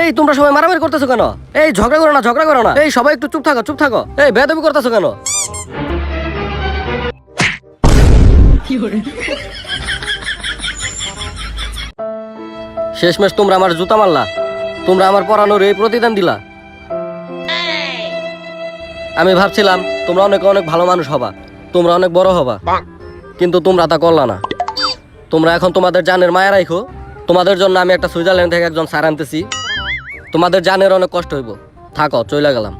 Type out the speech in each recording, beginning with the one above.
এই, তোমরা সবাই মারামারি করতেছো কেন? এই, ঝগড়া করো না, ঝগড়া করো না। এই, সবাই একটু চুপ থাকো চুপ থাকো। এই বেদবি করতেছো কেন? শেষমেশ তোমরা আমার জুতা মারলা। তোমরা আমার পড়ানোর এই প্রতিদান দিলা। আমি ভাবছিলাম, তোমরা অনেক অনেক ভালো মানুষ হবা। তোমরা অনেক বড় হবা। কিন্তু তোমরা তা করলা না। তোমরা এখন তোমাদের জানের মায়া রাখো তোমাদের জন্য আমি একটা সুইজারল্যান্ড থেকে একজন স্যার আনতেছি। তোমাদের জানের অনেক কষ্ট হইব। থাকো চলে গেলাম।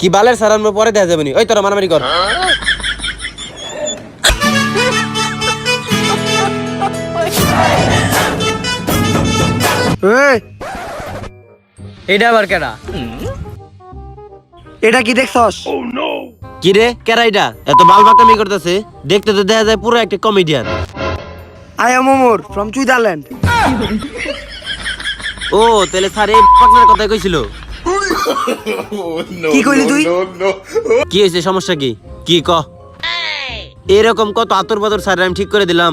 কি বালের সারান পরে দেখা যাবে নি। ওই তোরা মারামারি কর। এই, এটা আবার কেডা? এটা কি দেখছস? কি রে কেরাইটা এত বাল বাকামি করতেছে। দেখতে তো দেখা যায় পুরো একটা comedian I am Omar from Switzerland ও তাহলে স্যার এই পাকনার কথা কইছিল। কি কইলি তুই? কি হয়েছে সমস্যা কি? কি ক? এরকম কত আতর বাতর স্যার আমি ঠিক করে দিলাম।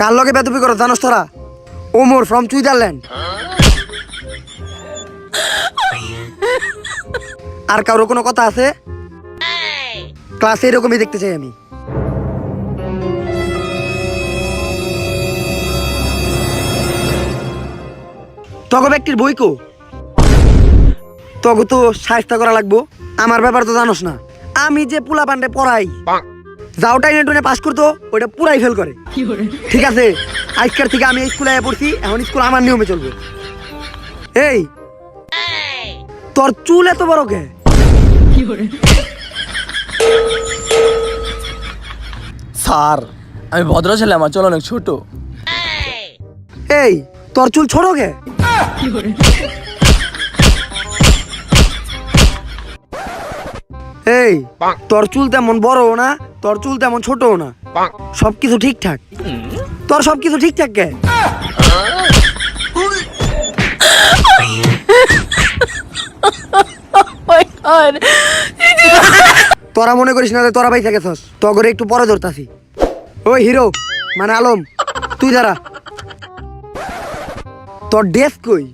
কার লগে বেদবি করো জানোস তোরা? ওমর ফ্রম সুইজারল্যান্ড আর কারও কোনো কথা আছে? ক্লাসে এরকমই দেখতে চাই আমি। তগ ব্যক্তির বই কো? তগো তো সাহিত্য করা লাগবো। আমার ব্যাপার তো জানোস না। আমি যে পুলা পান্ডে পড়াই যাও টাইনে টুনে পাস করতো ওইটা পুরাই ফেল করে। ঠিক আছে আজকের থেকে আমি স্কুলে পড়ছি এখন স্কুল আমার নিয়মে চলবে। এই তোর চুল এত বড় কে? স্যার আমি ভদ্র ছেলে আমার চল অনেক ছোট। এই তোর চুল ছোট কে? এই তোর চুল তেমন বড়ও না তোর চুল তেমন ছোটও না। সবকিছু ঠিকঠাক। তোর সবকিছু ঠিকঠাক কে? তোরা মনে করিস না যে তোরা ভাই গেছস? তগরে একটু পরে ধরতাছি। ওই হিরো মানে আলম তুই দাঁড়া। তোর ড্রেস কই?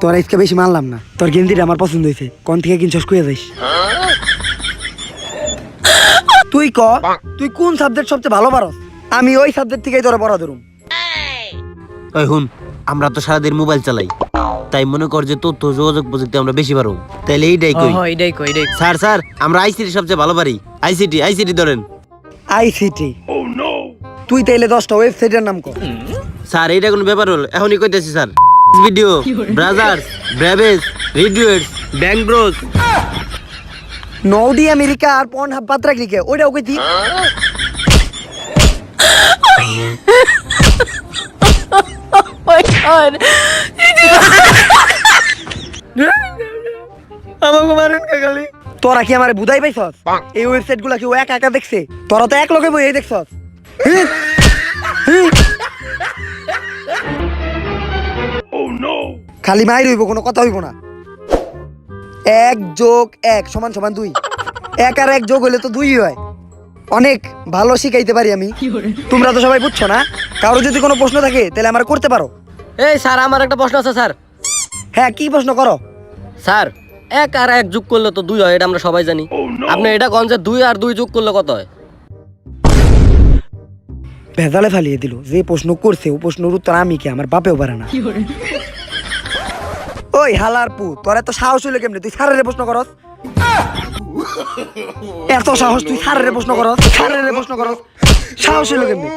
তোর আজকে বেশি মানলাম না। তোর গেন্দিটা আমার পছন্দ হয়েছে। কোন থেকে কিনছস কুয়ে যাইস? তুই ক তুই কোন সাবজেক্ট সবচেয়ে ভালো পারস? আমি ওই সাবজেক্ট থেকেই তোরা পড়া ধরুম। হুন আমরা তো সারাদিন মোবাইল চালাই। তাই মনে কর যে তথ্য যোগাযোগ প্রযুক্তি আমরা বেশি পারো। তাইলে এইটাই কই? এটাই কই এটাই স্যার স্যার আমরা আইসিটি সবচেয়ে ভালো পারি। আইসিটি আইসিটি ধরেন। আইসিটি তুই তাইলে দশটা ওয়েবসাইটের নাম কর। স্যার এইটা কোনো ব্যাপার হলো? এখনই কইতেছি স্যার। ভিডিও ব্রাজার্স ব্রাভেজ রিডিউটস ব্যাংক ব্রোস নৌদি আমেরিকা আর পন হাব পাত্রা ক্লিকে ওইটাও কইতি আমাকে মারেন কে খালি? তোরা কি আমার বুঝাই পাইছস? এই ওয়েবসাইটগুলা কি ও একা একা দেখছে? তোরা তো এক লগে বই দেখছস? খালি মাই রইব কোনো কথা হইব না। এক যোগ এক সমান সমান দুই। এক আর এক যোগ হইলে তো দুই হয়। অনেক ভালো শিখাইতে পারি আমি। তোমরা তো সবাই বুঝছ না? কারও যদি কোনো প্রশ্ন থাকে তাহলে আমার করতে পারো। এই স্যার আমার একটা প্রশ্ন আছে স্যার। হ্যাঁ কি প্রশ্ন করো? স্যার এক আর এক যোগ করলে তো দুই হয় এটা আমরা সবাই জানি। আপনি এটা কোন যে দুই আর দুই যোগ করলে কত হয়? ভেজালে ফালিয়ে দিল। যে প্রশ্ন করছে ও প্রশ্নের উত্তর আমি কি আমার বাপেও পারে না। ওই হালার পু তোর এত সাহস হইল কেমনে? তুই সারের প্রশ্ন করস? এত সাহস তুই সারের প্রশ্ন করস? সারের প্রশ্ন করস? সাহস হইল কেমনে?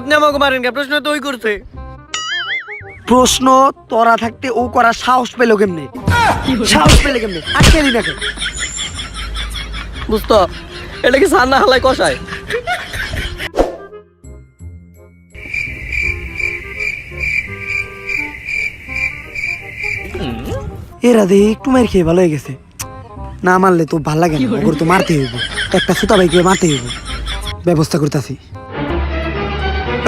আপনি আমাকে মারেন কে প্রশ্ন তো ওই করছে। প্রশ্ন তোরা থাকতে ও করার সাহস পেল কেমনে? সাহস পেলে কেমনে? আজকে দিন আগে বুঝতো এটা কি সান্না হালাই কষায়? এরা দেখি একটু মার খেয়ে ভালো হয়ে গেছে। না মারলে তো ভালো লাগে না ওগুলো তো মারতে হইব। একটা সুতা বাইকে মারতে হইব। ব্যবস্থা করতেছি।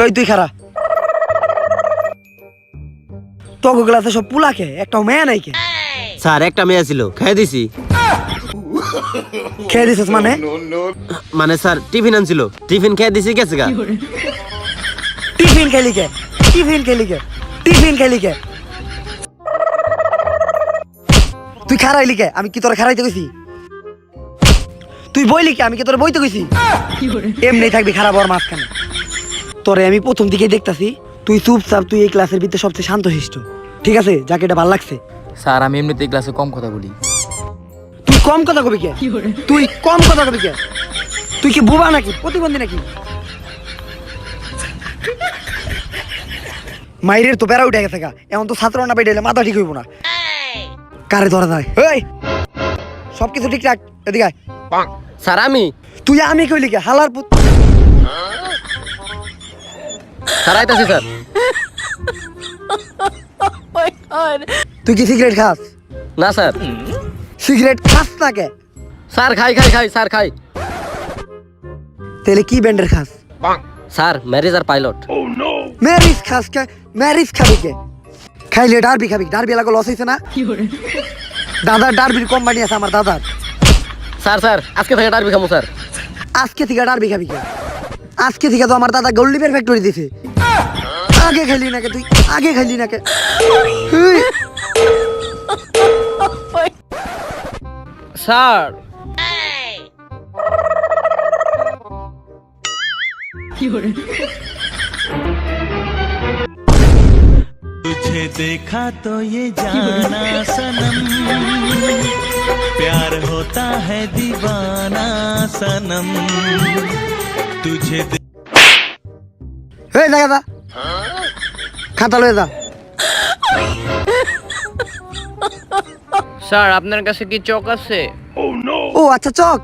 ওই তুই খারা। তোকে ক্লাসে সব পুলাকে একটা মেয়ে নাই কে স্যার একটা মেয়ে ছিল খেয়ে দিছি। খেয়ে দিছিস মানে? মানে স্যার টিফিন আনছিল। টিফিন খেয়ে দিছি গেছে গা। টিফিন খেলি কে? টিফিন খেলি কে? টিফিন খেলি কে? তুই খারাইলি কে? আমি কি তোরা খারাইতে কইছি? তুই বইলি কে? আমি কি তোরা বইতে কইছি? এমনি থাকবি খারাপ হওয়ার মাঝখানে। তোরে আমি প্রথম দিকে দেখতাছি তুই চুপচাপ তুই এই ক্লাসের ভিতরে সবচেয়ে শান্তশিষ্ট। ঠিক আছে? যাকে এটা ভালো লাগছে। স্যার আমি এমনিতেই ক্লাসে কম কথা বলি। তুই কম কথা কবি কে? তুই কম কথা কবি কে? তুই কি বুবা নাকি? প্রতিবন্ধী নাকি? মাইরের তো বেড়া উঠে গেছে গা। এমন তো ছাত্র না বেড়ে মাথা ঠিক হইব না। কারে ধরা যায়? এই! সবকিছু ঠিকঠাক এদিকে আয়। স্যার আমি তুই আমি কইলি কে? হালার পুত স্যার। আইতাছি স্যার তুই কি সিগারেট খাস? না স্যার। সিগারেট খাস না কে স্যার খাই খাই খাই স্যার খাই। তাহলে কি ব্যান্ডের খাস? স্যার ম্যারেজ আর পাইলট। ম্যারিজ খাস কে? ম্যারিজ খাবি কে? খাইলে ডারবি খাবি। ডারবি এলাকা লস হয়েছে না? দাদার ডারবির কোম্পানি আছে আমার দাদার। স্যার স্যার আজকে থেকে ডারবি খামু স্যার। আজকে থেকে ডারবি খাবি কে? আজকে থেকে তো আমার দাদা গোল্ডিপের ফ্যাক্টরি দিছে। আগে খাইলি নাকি তুই আগে খাইলি নাকি হেই, স্যার तुझे देखा तो ये जाना सनम प्यार होता है दीवाना सनम तुझे दे- হেই দেখা দা খাতা লয়ে যা। স্যার আপনার কাছে কি চক আছে? ও আচ্ছা চক।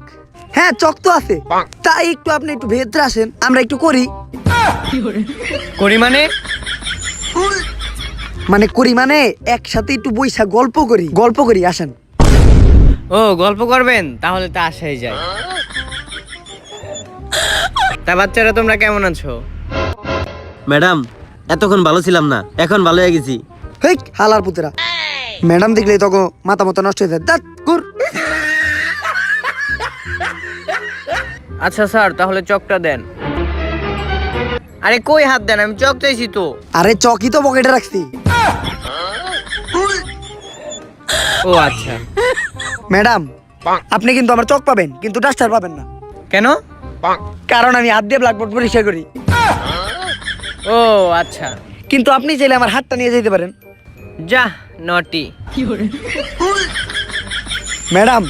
হ্যাঁ চক তো আছে। তাই একটু আপনি একটু ভেতরে আসেন আমরা একটু করি। করি মানে? মানে করি মানে একসাথে একটু বইসা গল্প করি। গল্প করি আসেন। ও গল্প করবেন? তাহলে তো আসাই যায়। তা বাচ্চারা তোমরা কেমন আছো? ম্যাডাম এতক্ষণ ভালো ছিলাম না এখন ভালো হয়ে গেছি। হেই হালার পুতেরা। ম্যাডাম দেখলে তখন মাথা মতো নষ্ট হয়ে যায়। দাঁত কুর। আচ্ছা স্যার তাহলে চকটা দেন। আরে কই হাত দেন? আমি চক চাইছি তো। আরে চকি তো পকেটে রাখছি। ও আচ্ছা। ম্যাডাম আপনি কিন্তু আমার চক পাবেন কিন্তু ডাস্টার পাবেন না। কেন? কারণ আমি হাত দিয়ে ব্ল্যাকবোর্ড পরিষ্কার করি। ও আচ্ছা। কিন্তু আপনি চাইলে আমার হাতটা নিয়ে যেতে পারেন। যা নটি। ম্যাডাম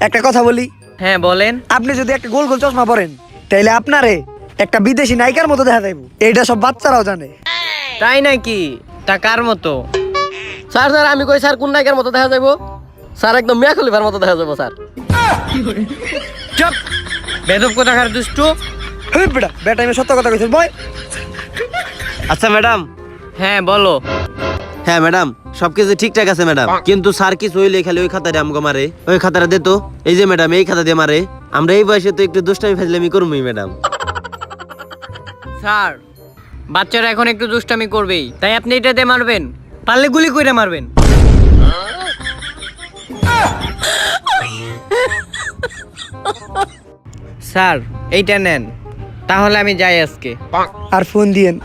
একটা কথা বলি। হ্যাঁ বলেন। আপনি যদি একটা গোল গোল চশমা পরেন তাইলে আপনারে একটা বিদেশি নায়িকার মতো দেখা যাইব। এইটা সব বাচ্চারাও জানে। তাই নাকি? তা কার মতো? স্যার স্যার আমি কই স্যার কোন নায়িকার মতো দেখা যাব স্যার একদম মিয়া খলিফার মতো দেখা যাব স্যার। চপ। বেদব কোথাকার দুষ্টু? হেই বেটা বেটা আমি সত্য কথা কইছিস বয়। আচ্ছা ম্যাডাম। হ্যাঁ বলো। হ্যাঁ ম্যাডাম সবকিছু ঠিকঠাক আছে ম্যাডাম। কিন্তু স্যার কিছু হইলে খালি ওই খাতাটা আমাকে মারে। ওই খাতাটা দে তো। এই যে ম্যাডাম এই খাতা দিয়ে মারে। আমরা এই বয়সে তো একটু দুষ্টামি ফাজলামি করবই ম্যাডাম। স্যার বাচ্চারা এখন একটু দুষ্টামি করবেই। তাই আপনি এটা দিয়ে মারবেন? পারলে গুলি করে মারবেন। স্যার এইটা নেন। তাহলে আমি যাই আজকে। আর ফোন দিয়েন।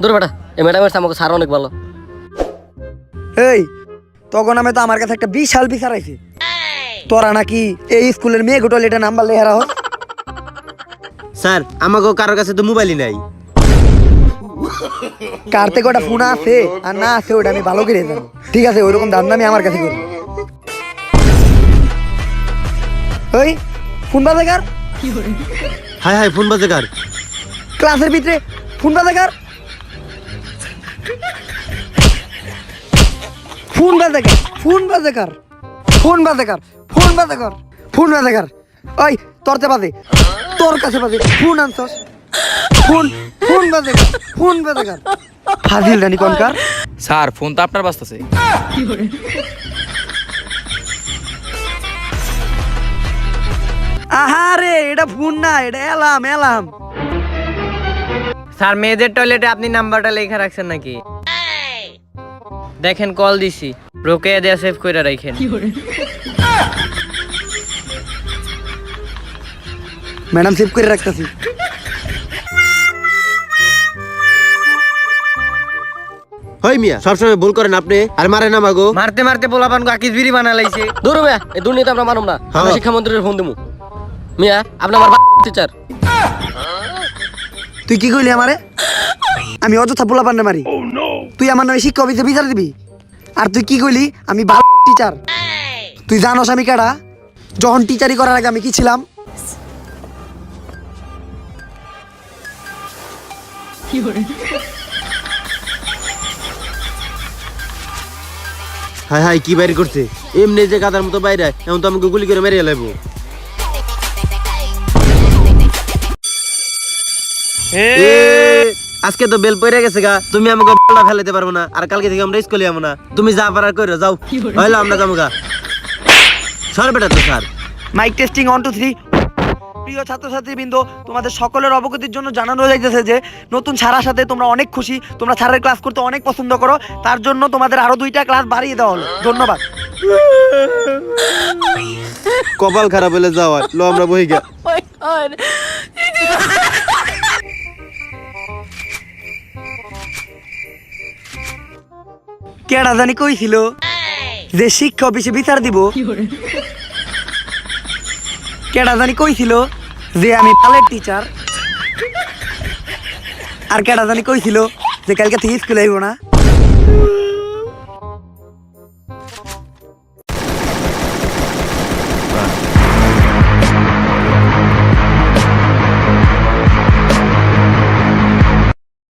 দূর বেটা এই ম্যাডামের আমাকে স্যার অনেক ভালো। এই তখন আমি তো আমার কাছে একটা বিশাল বিচার আইছে। তোরা নাকি এই স্কুলের মেয়ে গোটল এটা নাম্বার লেহারা হোক স্যার আমাকেও কারোর কাছে তো মোবাইলই নাই। কার থেকে ওটা ফোন আছে আর না আছে ওটা আমি ভালো করে জানি। ঠিক আছে ওইরকম দাম আমি আমার কাছে করি। ওই ফোন বাজে কার হাই হাই ফোন বাজে কার ক্লাসের ভিতরে ফোন বাজে কার ফোন বাজে কার ফোন বাজে কার ফোন বাজে। কার ফোন বাজে কার ফোন বাজে কার ওই তোরতে বাজে তোর কাছে বাজে। ফোন আনছস। ফোন ফোন বাজে কার ফোন বাজে কার ফাজিল রানী কনকার? স্যার ফোন তো আপনার বাস্তাছে রে এটা ফোন না এটা এলাম এলাম। স্যার মেয়েদের টয়লেটে আপনি নাম্বারটা লেখা রাখছেন নাকি? দেখেন কল দিছি। রোকেয়া দেয়া সেভ করে রাখেন ম্যাডাম সেভ করে রাখতেছি। হই মিয়া সবসময় ভুল করেন আপনি। আর মারে না মাগো মারতে মারতে পোলাপান আকিস বিড়ি বানা লাইছে দূর এই দুর্নীতি আমরা মানব না। হ্যাঁ। শিক্ষামন্ত্রীর ফোন দেবো মিয়া আপনি আমার টিচার তুই কি কইলি আমারে? আমি অযথা পোলা পান্ডে মারি। তুই আমার নামে শিক্ষা অফিসে বিচার দিবি? আর তুই কি কইলি? আমি ভালো টিচার তুই জানোস আমি কারা যখন টিচারি করার আগে আমি কি ছিলাম? হাই হাই কি বাইরে করছে? এমনি যে গাদার মতো বাইরে এখন তো আমাকে গুলি করে মেরে লাইবো আজকে তো বেল পড়ে গেছে গা। তুমি আমাকে বলা ফেলাতে পারব না আর কালকে থেকে আমরা স্কুলে যাব না। তুমি যা পারার করে যাও। হইল আমরা যাব গা। সর বেটা তো sir mic testing one two three প্রিয় ছাত্রছাত্রী ছাত্রছাত্রীবৃন্দ তোমাদের সকলের অবগতির জন্য জানানো যাইতেছে যে নতুন ছাড়ার সাথে তোমরা অনেক খুশি তোমরা ছাড়ের ক্লাস করতে অনেক পছন্দ করো তার জন্য তোমাদের আরও দুইটা ক্লাস বাড়িয়ে দেওয়া হলো। ধন্যবাদ। কপাল খারাপ হলে যাওয়া লো আমরা বই গা কেডা জানি কইছিল যে শিক্ষা অফিসে বিচার দিব। কেডা জানি কইছিল যে আমি পালের টিচার আর কেডা জানি কইছিল যে কালকে থেকে স্কুলে আইব না।